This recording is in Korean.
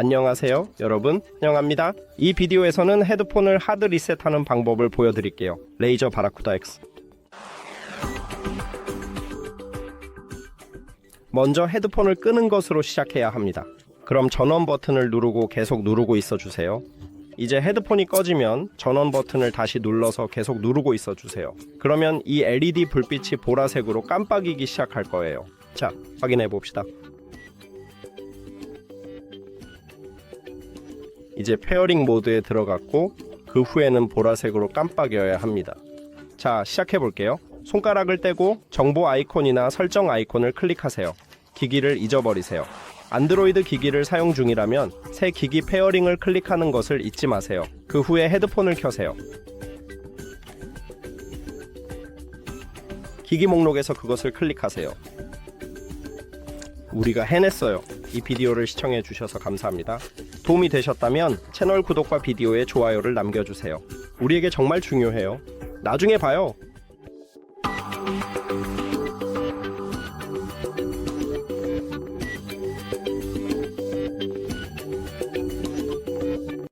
안녕하세요, 여러분. 환영합니다. 이 비디오에서는 헤드폰을 하드 리셋하는 방법을 보여드릴게요. 레이저 바라쿠다 X. 먼저 헤드폰을 끄는 것으로 시작해야 합니다. 그럼 전원 버튼을 누르고 계속 누르고 있어 주세요. 이제 헤드폰이 꺼지면 전원 버튼을 다시 눌러서 계속 누르고 있어 주세요. 그러면 이 LED 불빛이 보라색으로 깜빡이기 시작할 거예요. 자, 확인해 봅시다. 이제 페어링 모드에 들어갔고 그 후에는 보라색으로 깜빡여야 합니다. 자, 시작해 볼게요. 손가락을 떼고 정보 아이콘이나 설정 아이콘을 클릭하세요. 기기를 잊어버리세요. 안드로이드 기기를 사용 중이라면 새 기기 페어링을 클릭하는 것을 잊지 마세요. 그 후에 헤드폰을 켜세요. 기기 목록에서 그것을 클릭하세요. 우리가 해냈어요. 이 비디오를 시청해 주셔서 감사합니다. 도움이 되셨다면 채널 구독과 비디오에 좋아요를 남겨주세요. 우리에게 정말 중요해요. 나중에 봐요.